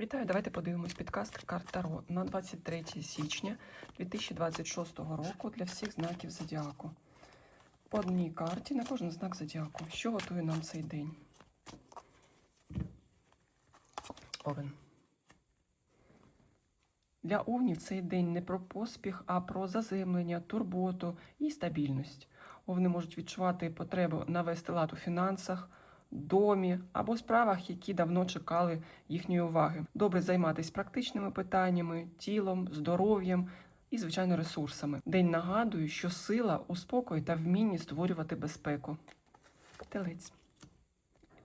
Вітаю, давайте подивимось підкаст карт Таро на 23 січня 2026 року для всіх знаків зодіаку. По одній карті на кожен знак зодіаку. Що готує нам цей день? Овен. Для овнів цей день не про поспіх, а про заземлення, турботу і стабільність. Овни можуть відчувати потребу навести лад у фінансах, домі або справах, які давно чекали їхньої уваги. Добре займатися практичними питаннями, тілом, здоров'ям і, звичайно, ресурсами. День нагадує, що сила у спокої та вмінні створювати безпеку. Телець.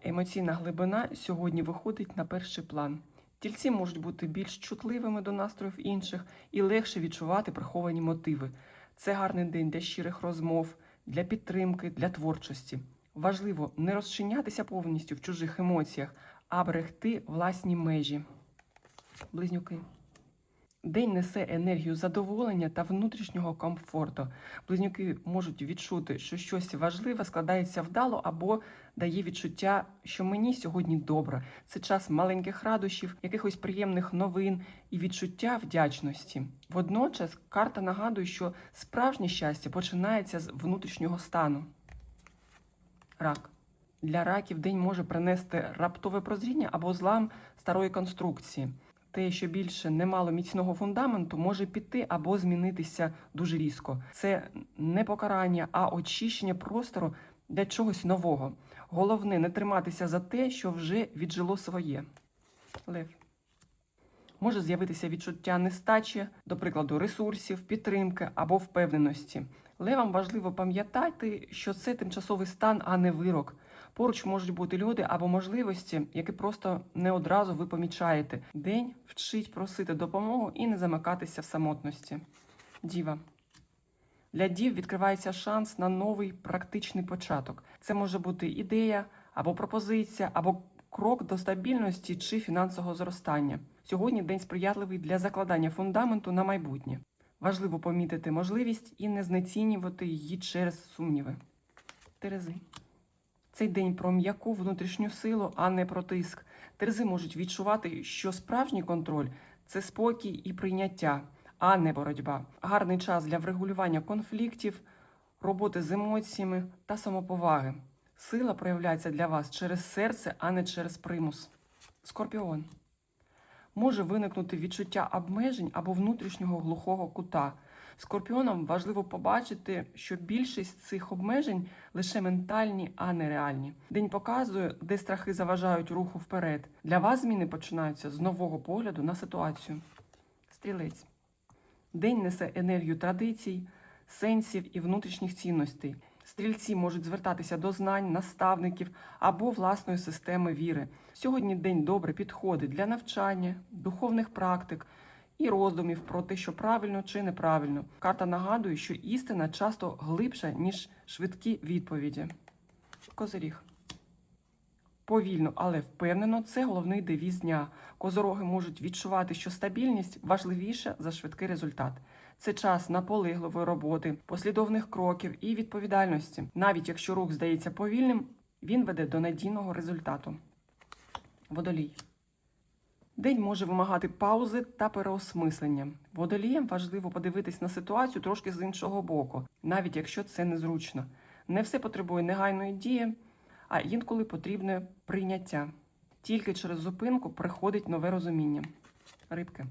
Емоційна глибина сьогодні виходить на перший план. Тільці можуть бути більш чутливими до настроїв інших і легше відчувати приховані мотиви. Це гарний день для щирих розмов, для підтримки, для творчості. Важливо не розчинятися повністю в чужих емоціях, а берегти власні межі. Близнюки. День несе енергію задоволення та внутрішнього комфорту. Близнюки можуть відчути, що щось важливе складається вдало або дає відчуття, що мені сьогодні добре. Це час маленьких радощів, якихось приємних новин і відчуття вдячності. Водночас карта нагадує, що справжнє щастя починається з внутрішнього стану. Рак. Для раків день може принести раптове прозріння або злам старої конструкції. Те, що більше не мало міцного фундаменту, може піти або змінитися дуже різко. Це не покарання, а очищення простору для чогось нового. Головне не триматися за те, що вже віджило своє. Лев. Може з'явитися відчуття нестачі, до прикладу, ресурсів, підтримки або впевненості. Левам важливо пам'ятати, що це тимчасовий стан, а не вирок. Поруч можуть бути люди або можливості, які просто не одразу ви помічаєте. День вчить просити допомогу і не замикатися в самотності. Діва. Для дів відкривається шанс на новий практичний початок. Це може бути ідея або пропозиція, або крок до стабільності чи фінансового зростання. Сьогодні день сприятливий для закладання фундаменту на майбутнє. Важливо помітити можливість і не знецінювати її через сумніви. Терези. Цей день про м'яку внутрішню силу, а не про тиск. Терези можуть відчувати, що справжній контроль це спокій і прийняття, а не боротьба. Гарний час для врегулювання конфліктів, роботи з емоціями та самоповаги. Сила проявляється для вас через серце, а не через примус. Скорпіон. Може виникнути відчуття обмежень або внутрішнього глухого кута. Скорпіонам важливо побачити, що більшість цих обмежень лише ментальні, а не реальні. День показує, де страхи заважають руху вперед. Для вас зміни починаються з нового погляду на ситуацію. Стрілець. День несе енергію традицій, сенсів і внутрішніх цінностей. Стрільці можуть звертатися до знань, наставників або власної системи віри. Сьогодні день добре підходить для навчання, духовних практик і роздумів про те, що правильно чи неправильно. Карта нагадує, що істина часто глибша, ніж швидкі відповіді. Козиріг. Повільно, але впевнено, це головний девіз дня. Козороги можуть відчувати, що стабільність важливіша за швидкий результат. Це час наполегливої роботи, послідовних кроків і відповідальності. Навіть якщо рух здається повільним, він веде до надійного результату. Водолій. День може вимагати паузи та переосмислення. Водоліям важливо подивитись на ситуацію трошки з іншого боку, навіть якщо це незручно. Не все потребує негайної дії, а інколи потрібне прийняття. Тільки через зупинку приходить нове розуміння. Рибки.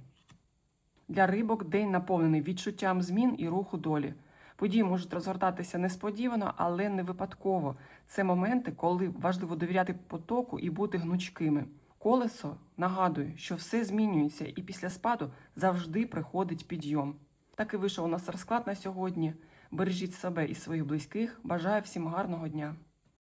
Для рибок день наповнений відчуттям змін і руху долі. Події можуть розгортатися несподівано, але не випадково. Це моменти, коли важливо довіряти потоку і бути гнучкими. Колесо нагадує, що все змінюється, і після спаду завжди приходить підйом. Так і вийшов у нас розклад на сьогодні. Бережіть себе і своїх близьких. Бажаю всім гарного дня!